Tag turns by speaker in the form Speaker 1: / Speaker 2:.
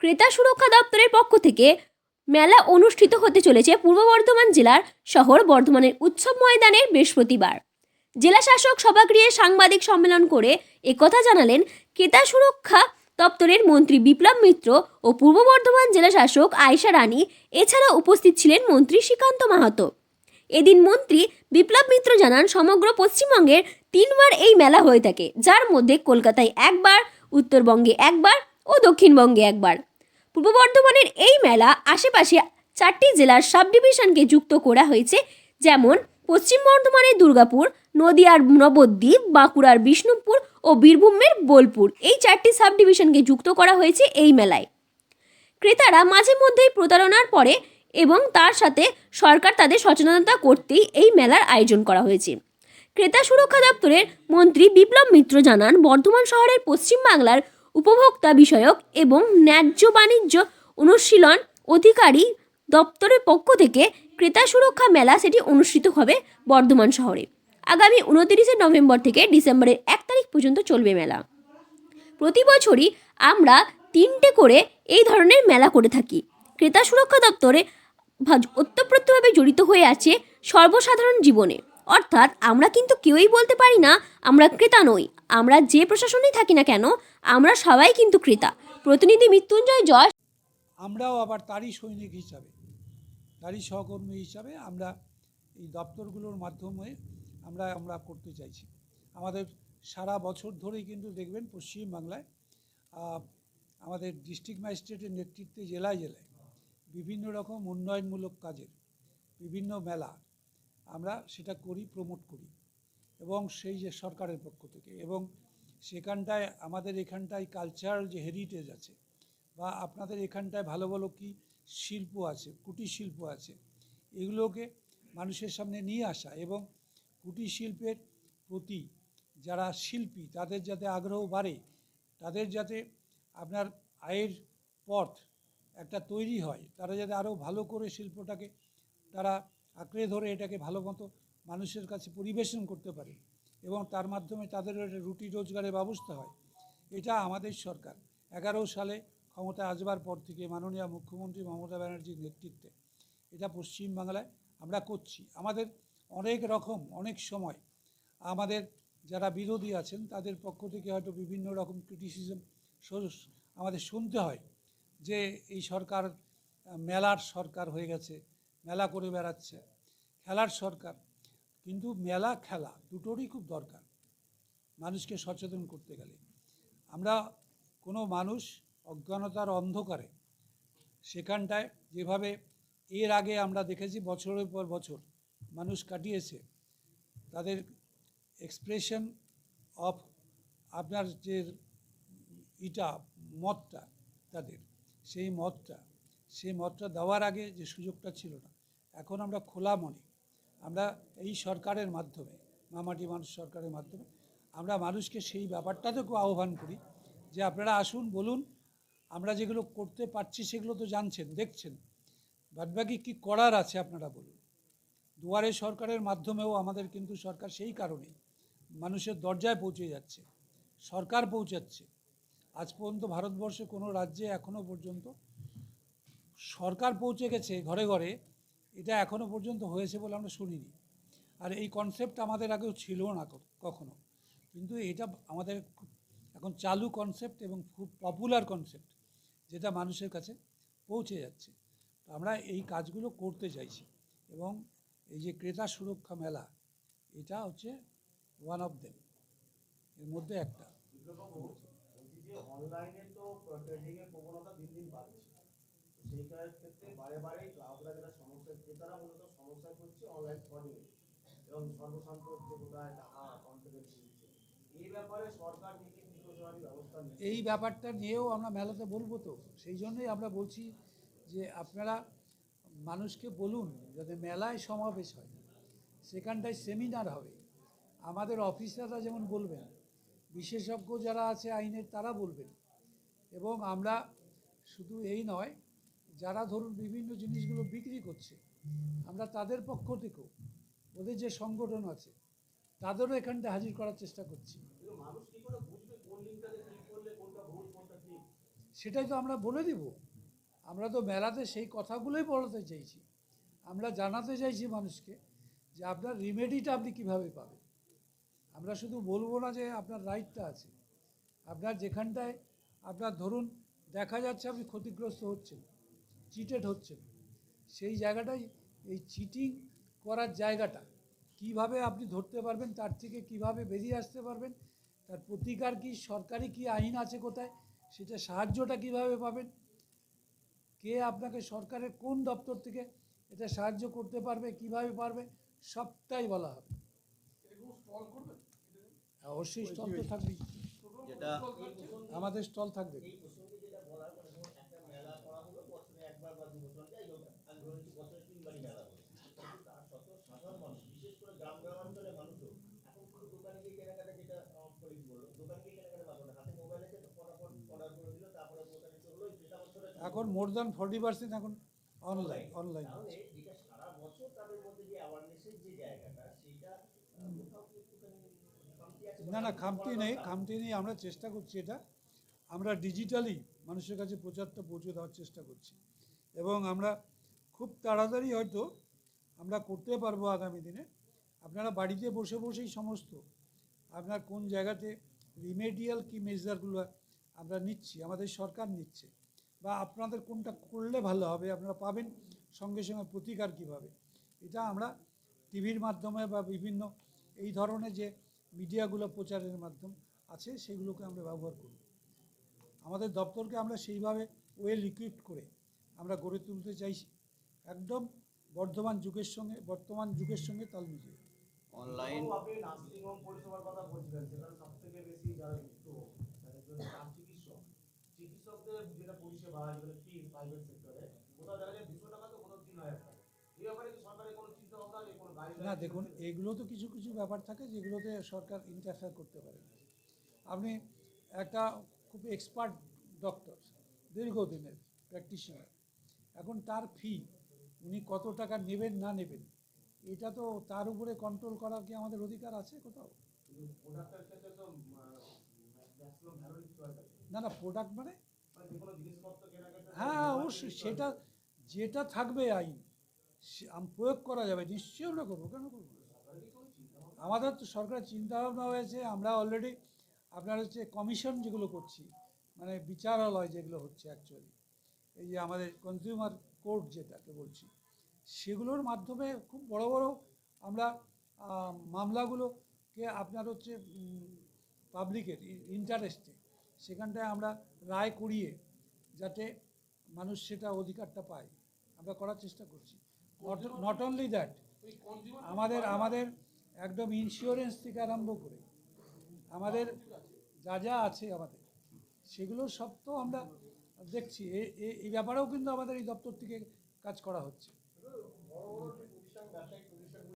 Speaker 1: ক্রেতা সুরক্ষা দপ্তরের পক্ষ থেকে মেলা অনুষ্ঠিত হতে চলেছে পূর্ব বর্ধমান জেলার শহর বর্ধমানের উৎসব ময়দানের বৃহস্পতিবার। জেলা শাসক সভাগৃহে সাংবাদিক সম্মেলন করে একথা জানালেন ক্রেতা সুরক্ষা দপ্তরের মন্ত্রী বিপ্লব মিত্র ও পূর্ব বর্ধমান জেলা শাসক আয়শা রানী এছাড়া উপস্থিত ছিলেন মন্ত্রী শ্রীকান্ত মাহাতো। এদিন মন্ত্রী বিপ্লব মিত্র জানান, সমগ্র পশ্চিমবঙ্গের তিনবার এই মেলা হয়ে থাকে, যার মধ্যে কলকাতায় একবার, উত্তরবঙ্গে একবার ও দক্ষিণবঙ্গে একবার। পূর্ব বর্ধমানের এই মেলা আশেপাশে চারটি জেলার সাব ডিভিশনকে যুক্ত করা হয়েছে, যেমন পশ্চিম বর্ধমানের দুর্গাপুর, নদিয়ার নবদ্বীপ, বাঁকুড়ার বিষ্ণুপুর ও বীরভূমের বোলপুর। এই চারটি সাব ডিভিশনকে যুক্ত করা হয়েছে এই মেলায়। ক্রেতারা মাঝে মধ্যেই প্রতারণার পরে এবং তার সাথে সরকার তাদের সচেতনতা করতেই এই মেলার আয়োজন করা হয়েছে। ক্রেতা সুরক্ষা দপ্তরের মন্ত্রী বিপ্লব মিত্র জানান, বর্ধমান শহরের পশ্চিমবাংলার উপভোক্তা বিষয়ক এবং ন্যায্য বাণিজ্য অনুশীলন অধিকারী দপ্তরের পক্ষ থেকে ক্রেতা সুরক্ষা মেলা সেটি অনুষ্ঠিত হবে বর্ধমান শহরে। আগামী উনতিরিশে নভেম্বর থেকে ডিসেম্বরের এক তারিখ পর্যন্ত চলবে মেলা। প্রতি বছরই আমরা তিনটে করে এই ধরনের মেলা করে থাকি। ক্রেতা সুরক্ষা দপ্তরে ওতপ্রোতভাবে জড়িত হয়ে আছে সর্বসাধারণ জীবনে। অর্থাৎ আমরা কিন্তু কেউই বলতে পারি না, আমরা ক্রেতা নই। আমরা যে প্রশাসনেই থাকি না কেন আমরা সবাই কিন্তু ক্রেতা। প্রতিনিধি মৃত্যুঞ্জয় জয়
Speaker 2: আমরাও আবার তারই সৈনিক হিসাবে, তারই সহকর্মী হিসাবে আমরা এই দপ্তরগুলোর মাধ্যমে আমরা আমরা করতে চাইছি। আমাদের সারা বছর ধরেই কিন্তু দেখবেন পশ্চিমবাংলায় আমাদের ডিস্ট্রিক্ট ম্যাজিস্ট্রেটের নেতৃত্বে জেলায় জেলায় বিভিন্ন রকম উন্নয়নমূলক কাজের বিভিন্ন মেলা আমরা সেটা করি, প্রমোট করি এবং সেই যে সরকারের পক্ষ থেকে এবং সেখানটায় আমাদের এখানটায় কালচারাল যে হেরিটেজ আছে বা আপনাদের এখানটায় ভালো ভালো কি শিল্প আছে, কুটির শিল্প আছে, এগুলোকে মানুষের সামনে নিয়ে আসা এবং কুটির শিল্পের প্রতি যারা শিল্পী, তাদের যাতে আগ্রহ বাড়ে, তাদের যাতে আপনার আয়ের পথ একটা তৈরি হয়, তারা যাতে আরও ভালো করে শিল্পটাকে তারা আঁকড়ে ধরে এটাকে ভালো মতো মানুষের কাছে পরিবেশন করতে পারে। এবং তার মাধ্যমে তাদের রুটি রোজগারের ব্যবস্থা হয়। এটা আমাদের সরকার। এগারো সালে ক্ষমতা আসবার পর থেকে মাননীয় মুখ্যমন্ত্রী মমতা ব্যানার্জির নেতৃত্বে এটা পশ্চিমবাংলায় আমরা করছি। আমাদের অনেক রকম, অনেক সময় আমাদের যারা বিরোধী আছেন, তাদের পক্ষ থেকে হয়তো বিভিন্ন রকম ক্রিটিসিজম আমাদের শুনতে হয় যে এই সরকার, মেলার সরকার হয়ে গেছে, মেলা করে বেড়াচ্ছে। খেলার সরকার কিন্তু মেলা, খেলা দুটোরই খুব দরকার মানুষকে সচেতন করতে গেলে। আমরা কোনো মানুষ অজ্ঞানতার অন্ধকারে সেখানটায় যেভাবে এর আগে আমরা দেখেছি বছরের পর বছর মানুষ কাটিয়েছে, তাদের এক্সপ্রেশন অফ আপনার যে ইটা, মতটা তাদের, সেই মতটা সেই মতটা দেওয়ার আগে যে সুযোগটা ছিল না, এখন আমরা খোলা মনে আমরা এই সরকারের মাধ্যমে, মামাটি মানুষ সরকারের মাধ্যমে, আমরা মানুষকে সেই ব্যাপারটাতেও আহ্বান করি যে আপনারা আসুন, বলুন, আমরা যেগুলো করতে পারছি সেগুলো তো জানছেন, দেখছেন। বাদবাকি কী করার আছে আপনারা বলুন। দুয়ারে সরকারের মাধ্যমেও আমাদের কিন্তু সরকার সেই কারণেই মানুষের দরজায় পৌঁছে যাচ্ছে, সরকার পৌঁছাচ্ছে। আজ পর্যন্ত ভারতবর্ষে কোনো রাজ্যে এখনও পর্যন্ত সরকার পৌঁছে গেছে ঘরে ঘরে এটা এখনও পর্যন্ত হয়েছে বলে আমরা শুনিনি। আর এই কনসেপ্ট আমাদের আগেও ছিল না কখনো। কিন্তু এটা আমাদের এখন চালু কনসেপ্ট এবং খুব পপুলার কনসেপ্ট যেটা মানুষের কাছে পৌঁছে যাচ্ছে। আমরা এই কাজগুলো করতে চাইছি এবং এই যে ক্রেতা সুরক্ষা মেলা, এটা হচ্ছে ওয়ান অফ দেম এর মধ্যে একটা।
Speaker 3: অনলাইনে তো প্রবণতা দিন দিন বাড়ছে। এই
Speaker 2: এই ব্যাপারটা নিয়েও আমরা মেলাতে বলব তো। সেই জন্যই আমরা বলছি যে আপনারা মানুষকে বলুন যাতে মেলায় সমাবেশ হয়। সেখানটায় সেমিনার হবে। আমাদের অফিসাররা যেমন বলবেন, বিশেষজ্ঞ যারা আছে আইনের তারা বলবেন। এবং আমরা শুধু এই নয় যারা ধরুন বিভিন্ন জিনিসগুলো বিক্রি করছে আমরা তাদের পক্ষ থেকেও ওদের যে সংগঠন আছে তাদেরও এখানটা হাজির করার চেষ্টা করছি। সেটাই তো আমরা বলে দিব। আমরা তো মেলাতে সেই কথাগুলোই বলতে চাইছি। আমরা জানাতে চাইছি মানুষকে যে আপনার রিমেডিটা আপনি কীভাবে পাবেন? আমরা শুধু বলব না যে আপনার রাইটটা আছে। আপনার যেখানটায় আপনার ধরুন দেখা যাচ্ছে আপনি ক্ষতিগ্রস্ত হচ্ছেন। চিটেড হচ্ছে। সেই জায়গাটাই এই চিটিং করার জায়গাটা। কীভাবে আপনি ধরতে পারবেন তার থেকে কীভাবে বেরিয়ে আসতে পারবেন তার প্রতিকার কি সরকারি কি আইন আছে কোথায় সেটা সাহায্যটা কীভাবে পাবেন কে আপনাকে সরকারের কোন দপ্তর থেকে এটা সাহায্য করতে পারবে কীভাবে পারবে সবটাই বলা হবে। অবশ্যই স্টল তো থাকবেই। আমাদের স্টল থাকবে
Speaker 3: এই প্রসঙ্গে যেটা বলার মানে ধরুন একটা মেলা করা হলো বছরে একবার বা দু বছর যাই হোক আমি ধরে নিচ্ছি বছরে তিনবারই মেলা হলো কিন্তু তার সত্ত্বেও সাধারণ মানুষ বিশেষ করে গ্রাম গ্রামাঞ্চলের মানুষও এখন শুধু দোকানে গিয়ে কেনাকাটা যেটা আমার কলিগ বলল দোকানে গিয়ে কেনাকাটা পারব না হাতে মোবাইল আছে ফটাফট অর্ডার করে দিল তারপরে দোকানে তো হলো যেটা বছরে
Speaker 2: এখন মোর দ্যান ফর্টি পার্সেন্ট এখন অনলাইন অনলাইন না না খামতি নেই খামতি নেই আমরা চেষ্টা করছি এটা। আমরা ডিজিটালি মানুষের কাছে প্রচারটা পৌঁছে দেওয়ার চেষ্টা করছি। এবং আমরা খুব তাড়াতাড়ি হয়তো আমরা করতে পারব আগামী দিনে। আপনারা বাড়িতে বসে বসেই সমস্ত আপনার কোন জায়গাতে রিমেডিয়াল কি মেজারগুলো আমরা নিচ্ছি আমাদের সরকার নিচ্ছে। বা আপনাদের কোনটা করলে ভালো হবে আপনারা পাবেন সঙ্গে সঙ্গে প্রতিকার কীভাবে। এটা আমরা টিভির মাধ্যমে বা বিভিন্ন এই ধরনের যে মিডিয়াগুলো প্রচারের মাধ্যম আছে সেগুলোকে আমরা ব্যবহার করব আমাদের দপ্তরকে আমরা সেইভাবে ওয়েল ইকুইপড করে আমরা গড়ে তুলতে চাইছি। একদম বর্ধমান যুগের সঙ্গে বর্তমান যুগের সঙ্গে তাল মিলিয়ে।
Speaker 4: অনলাইন
Speaker 3: চিকিৎসকদের যেটা পরিষেবা ফি প্রাইভেট সেক্টরে কোথাও দেখা যায় দুশো টাকা তো কোথাও তিন হাজার টাকা।
Speaker 2: না দেখুন এগুলো তো কিছু কিছু ব্যাপার থাকে যেগুলোতে সরকার ইন্টারফেয়ার করতে পারে আপনি একটা খুব এক্সপার্ট ডক্টর দীর্ঘদিনের প্র্যাকটিশনার এখন তার ফি উনি কত টাকা নেবেন না নেবেন এটা তো তার উপরে কন্ট্রোল করার কি আমাদের অধিকার আছে কোথাও? না না প্রোডাক্ট মানে হ্যাঁ অবশ্যই, সেটা যেটা থাকবে আইন প্রয়োগ করা যাবে, নিশ্চয়ই আমরা করব, কেন করব আমাদের তো সরকারের চিন্তাভাবনা হয়েছে, আমরা অলরেডি আপনার হচ্ছে কমিশন যেগুলো করছি মানে বিচারালয় যেগুলো হচ্ছে অ্যাকচুয়ালি এই যে আমাদের কনজিউমার কোর্ট যেটাকে বলছি, সেগুলোর মাধ্যমে খুব বড় বড় আমরা মামলাগুলোকে আপনার হচ্ছে পাবলিকের ইন্টারেস্টে সেখানটায় আমরা রায় করিয়ে যাতে মানুষ সেটা অধিকারটা পায়। আমরা করার চেষ্টা করছি। নট অনলি দ্যাট আমাদের আমাদের একদম ইন্স্যুরেন্স থেকে আরম্ভ করে আমাদের যা যা আছে আমাদের সেগুলো সব তো আমরা দেখছি। এই ব্যাপারেও কিন্তু আমাদের এই দপ্তর থেকে কাজ করা হচ্ছে।